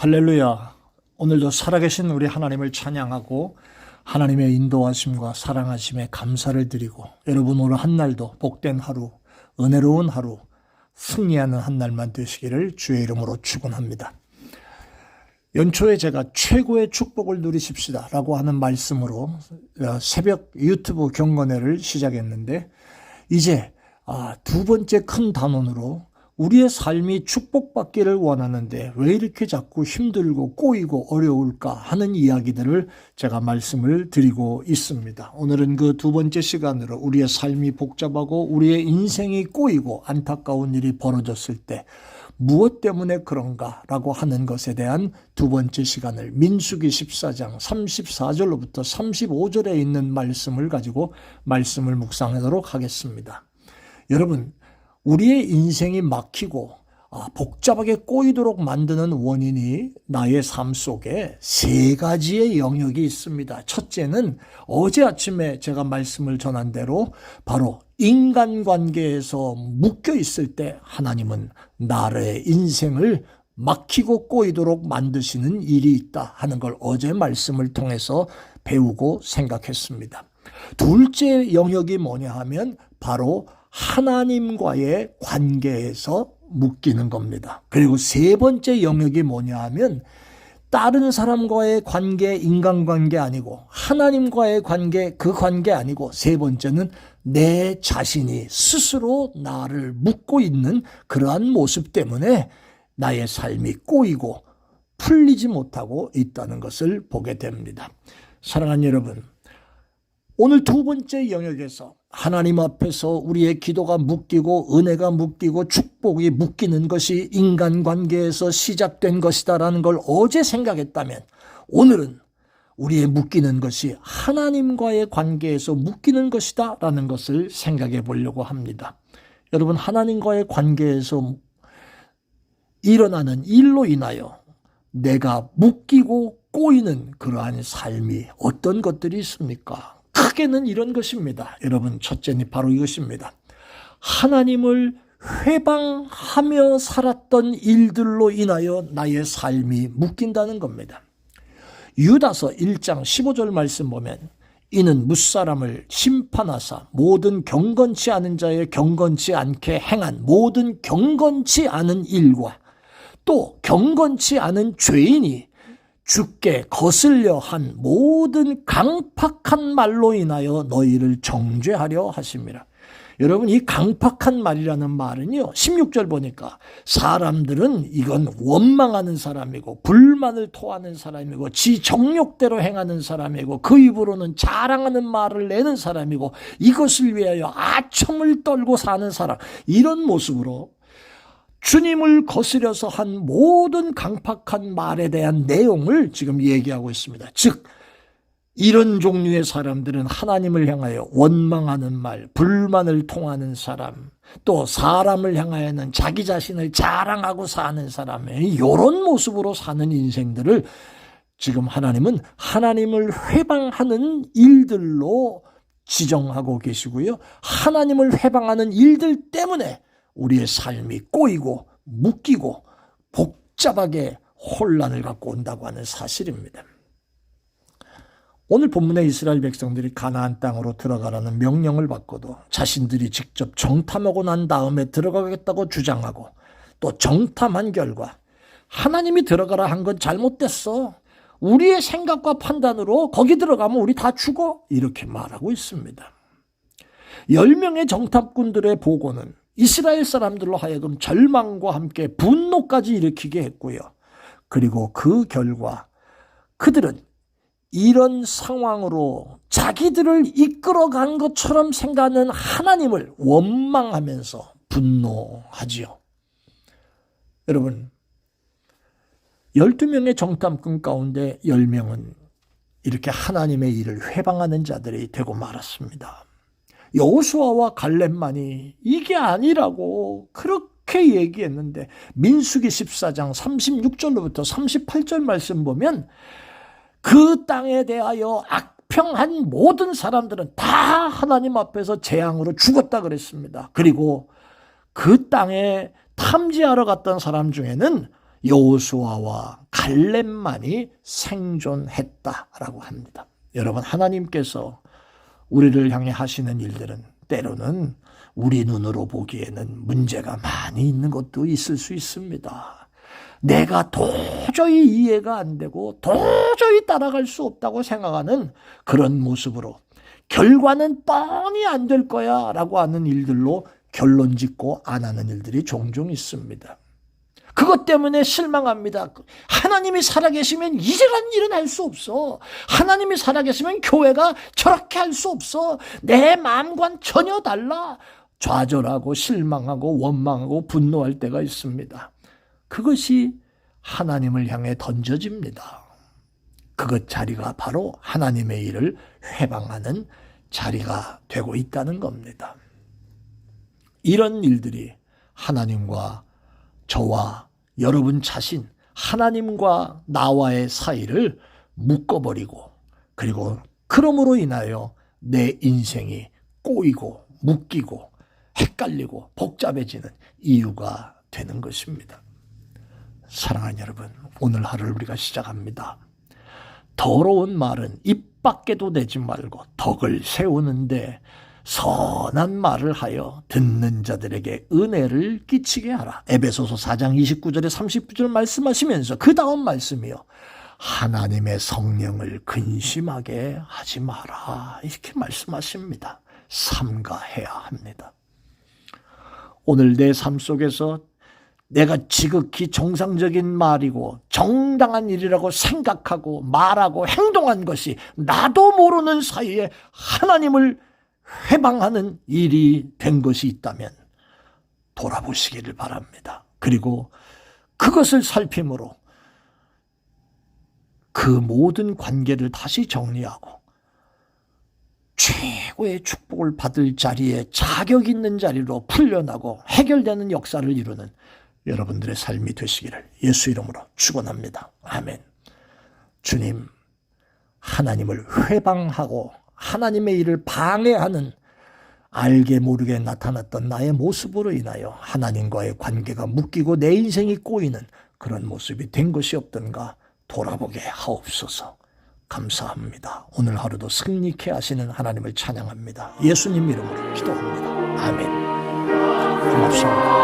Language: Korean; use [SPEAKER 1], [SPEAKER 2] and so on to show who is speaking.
[SPEAKER 1] 할렐루야. 오늘도 살아계신 우리 하나님을 찬양하고 하나님의 인도하심과 사랑하심에 감사를 드리고 여러분 오늘 한 날도 복된 하루, 은혜로운 하루, 승리하는 한 날만 되시기를 주의 이름으로 축원합니다. 연초에 제가 최고의 축복을 누리십시다 라고 하는 말씀으로 어, 새벽 유튜브 경건회를 시작했는데 이제 아, 두 번째 큰 단원으로 우리의 삶이 축복받기를 원하는데 왜 이렇게 자꾸 힘들고 꼬이고 어려울까 하는 이야기들을 제가 말씀을 드리고 있습니다. 오늘은 그 두 번째 시간으로 우리의 삶이 복잡하고 우리의 인생이 꼬이고 안타까운 일이 벌어졌을 때 무엇 때문에 그런가라고 하는 것에 대한 두 번째 시간을 민수기 14장 34절로부터 35절에 있는 말씀을 가지고 말씀을 묵상하도록 하겠습니다. 여러분, 우리의 인생이 막히고 아, 복잡하게 꼬이도록 만드는 원인이 나의 삶 속에 세 가지의 영역이 있습니다. 첫째는 어제 아침에 제가 말씀을 전한 대로 바로 인간관계에서 묶여 있을 때 하나님은 나의 인생을 막히고 꼬이도록 만드시는 일이 있다 하는 걸 어제 말씀을 통해서 배우고 생각했습니다. 둘째 영역이 뭐냐 하면 바로 하나님과의 관계에서 묶이는 겁니다. 그리고 세 번째 영역이 뭐냐 하면 다른 사람과의 관계, 인간관계 아니고 하나님과의 관계, 그 관계 아니고 세 번째는 내 자신이 스스로 나를 묶고 있는 그러한 모습 때문에 나의 삶이 꼬이고 풀리지 못하고 있다는 것을 보게 됩니다. 사랑하는 여러분, 오늘 두 번째 영역에서 하나님 앞에서 우리의 기도가 묶이고 은혜가 묶이고 축복이 묶이는 것이 인간관계에서 시작된 것이다라는 걸 어제 생각했다면 오늘은 우리의 묶이는 것이 하나님과의 관계에서 묶이는 것이다라는 것을 생각해 보려고 합니다. 여러분 하나님과의 관계에서 일어나는 일로 인하여 내가 묶이고 꼬이는 그러한 삶이 어떤 것들이 있습니까? 크게는 이런 것입니다. 여러분, 첫째는 바로 이것입니다. 하나님을 회방하며 살았던 일들로 인하여 나의 삶이 묶인다는 겁니다. 유다서 1장 15절 말씀 보면 이는 무사람을 심판하사 모든 경건치 않은 자의 경건치 않게 행한 모든 경건치 않은 일과 또 경건치 않은 죄인이 죽게 거슬려 한 모든 강팍한 말로 인하여 너희를 정죄하려 하심이라. 여러분 이 강팍한 말이라는 말은요 16절 보니까 사람들은 이건 원망하는 사람이고 불만을 토하는 사람이고 지 정욕대로 행하는 사람이고 그 입으로는 자랑하는 말을 내는 사람이고 이것을 위하여 아첨을 떨고 사는 사람 이런 모습으로 주님을 거스려서 한 모든 강팍한 말에 대한 내용을 지금 얘기하고 있습니다. 즉 이런 종류의 사람들은 하나님을 향하여 원망하는 말, 불만을 통하는 사람, 또 사람을 향하여는 자기 자신을 자랑하고 사는 사람의 이런 모습으로 사는 인생들을 지금 하나님은 하나님을 회방하는 일들로 지정하고 계시고요. 하나님을 회방하는 일들 때문에 우리의 삶이 꼬이고 묶이고 복잡하게 혼란을 갖고 온다고 하는 사실입니다. 오늘 본문의 이스라엘 백성들이 가나안 땅으로 들어가라는 명령을 받고도 자신들이 직접 정탐하고 난 다음에 들어가겠다고 주장하고 또 정탐한 결과 하나님이 들어가라 한 건 잘못됐어. 우리의 생각과 판단으로 거기 들어가면 우리 다 죽어. 이렇게 말하고 있습니다. 10명의 정탐꾼들의 보고는 이스라엘 사람들로 하여금 절망과 함께 분노까지 일으키게 했고요. 그리고 그 결과 그들은 이런 상황으로 자기들을 이끌어 간 것처럼 생각하는 하나님을 원망하면서 분노하지요. 여러분, 12명의 정탐꾼 가운데 10명은 이렇게 하나님의 일을 회방하는 자들이 되고 말았습니다. 여호수아와 갈렙만이 이게 아니라고 그렇게 얘기했는데 민수기 14장 36절로부터 38절 말씀 보면 그 땅에 대하여 악평한 모든 사람들은 다 하나님 앞에서 재앙으로 죽었다 그랬습니다. 그리고 그 땅에 탐지하러 갔던 사람 중에는 여호수아와 갈렙만이 생존했다라고 합니다. 여러분 하나님께서 우리를 향해 하시는 일들은 때로는 우리 눈으로 보기에는 문제가 많이 있는 것도 있을 수 있습니다. 내가 도저히 이해가 안 되고 도저히 따라갈 수 없다고 생각하는 그런 모습으로 결과는 뻔히 안 될 거야 라고 하는 일들로 결론 짓고 안 하는 일들이 종종 있습니다. 그것 때문에 실망합니다. 하나님이 살아계시면 이런 일은 할 수 없어. 하나님이 살아계시면 교회가 저렇게 할 수 없어. 내 마음과는 전혀 달라. 좌절하고 실망하고 원망하고 분노할 때가 있습니다. 그것이 하나님을 향해 던져집니다. 그것 자리가 바로 하나님의 일을 회방하는 자리가 되고 있다는 겁니다. 이런 일들이 하나님과 저와 여러분 자신, 하나님과 나와의 사이를 묶어버리고, 그리고 그러므로 인하여 내 인생이 꼬이고, 묶이고, 헷갈리고, 복잡해지는 이유가 되는 것입니다. 사랑하는 여러분, 오늘 하루를 우리가 시작합니다. 더러운 말은 입 밖에도 내지 말고 덕을 세우는데 선한 말을 하여 듣는 자들에게 은혜를 끼치게 하라. 에베소서 4장 29절에 39절 말씀하시면서 그 다음 말씀이요. 하나님의 성령을 근심하게 하지 마라. 이렇게 말씀하십니다. 삼가해야 합니다. 오늘 내 삶 속에서 내가 지극히 정상적인 말이고 정당한 일이라고 생각하고 말하고 행동한 것이 나도 모르는 사이에 하나님을 회방하는 일이 된 것이 있다면 돌아보시기를 바랍니다. 그리고 그것을 살핌으로 그 모든 관계를 다시 정리하고 최고의 축복을 받을 자리에 자격 있는 자리로 풀려나고 해결되는 역사를 이루는 여러분들의 삶이 되시기를 예수 이름으로 축원합니다. 아멘. 주님 하나님을 회방하고 하나님의 일을 방해하는 알게 모르게 나타났던 나의 모습으로 인하여 하나님과의 관계가 묶이고 내 인생이 꼬이는 그런 모습이 된 것이 없던가 돌아보게 하옵소서. 감사합니다. 오늘 하루도 승리케 하시는 하나님을 찬양합니다. 예수님 이름으로 기도합니다. 아멘. 고맙습니다.